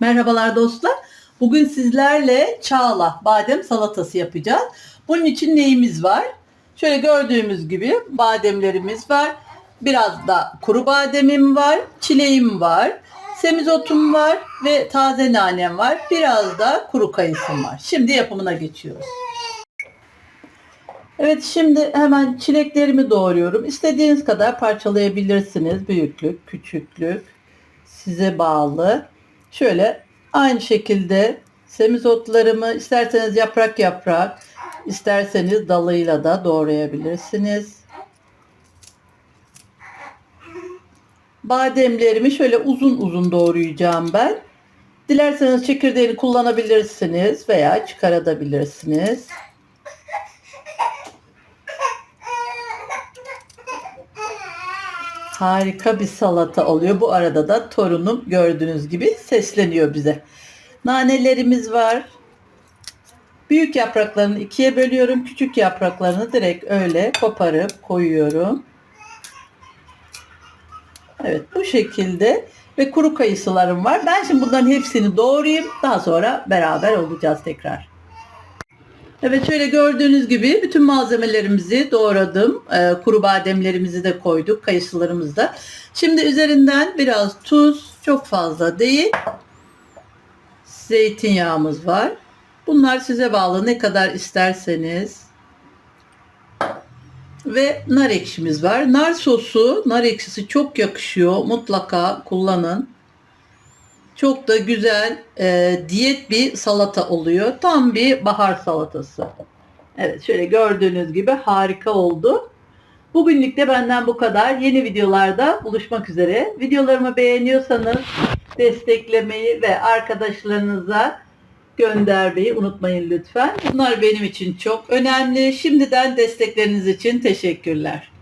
Merhabalar dostlar. Bugün sizlerle çağla badem salatası yapacağız. Bunun için neyimiz var? Şöyle gördüğümüz gibi bademlerimiz var. Biraz da kuru bademim var, çileğim var, semizotum var ve taze nanem var. Biraz da kuru kayısım var. Şimdi yapımına geçiyoruz. Evet şimdi hemen çileklerimi doğruyorum. İstediğiniz kadar parçalayabilirsiniz. Büyüklük, küçüklük size bağlı. Şöyle aynı şekilde semizotlarımı isterseniz yaprak yaprak, isterseniz dalıyla da doğrayabilirsiniz. Bademlerimi şöyle uzun uzun doğrayacağım ben. Dilerseniz çekirdeğini kullanabilirsiniz veya çıkarabilirsiniz. Harika bir salata oluyor. Bu arada da torunum gördüğünüz gibi sesleniyor bize. Nanelerimiz var. Büyük yapraklarını ikiye bölüyorum. Küçük yapraklarını direkt öyle koparıp koyuyorum. Evet bu şekilde ve kuru kayısılarım var. Ben şimdi bunların hepsini doğrayayım. Daha sonra beraber olacağız tekrar. Evet şöyle gördüğünüz gibi bütün malzemelerimizi doğradım. Ee, kuru bademlerimizi de koyduk. Kayısılarımızı da. Şimdi üzerinden biraz tuz. Çok fazla değil. Zeytinyağımız var. Bunlar size bağlı ne kadar isterseniz. Ve nar ekşimiz var. Nar sosu, nar ekşisi çok yakışıyor. Mutlaka kullanın. Çok da güzel e, diyet bir salata oluyor. Tam bir bahar salatası. Evet şöyle gördüğünüz gibi harika oldu. Bugünlük de benden bu kadar. Yeni videolarda buluşmak üzere. Videolarımı beğeniyorsanız desteklemeyi ve arkadaşlarınıza göndermeyi unutmayın lütfen. Bunlar benim için çok önemli. Şimdiden destekleriniz için teşekkürler.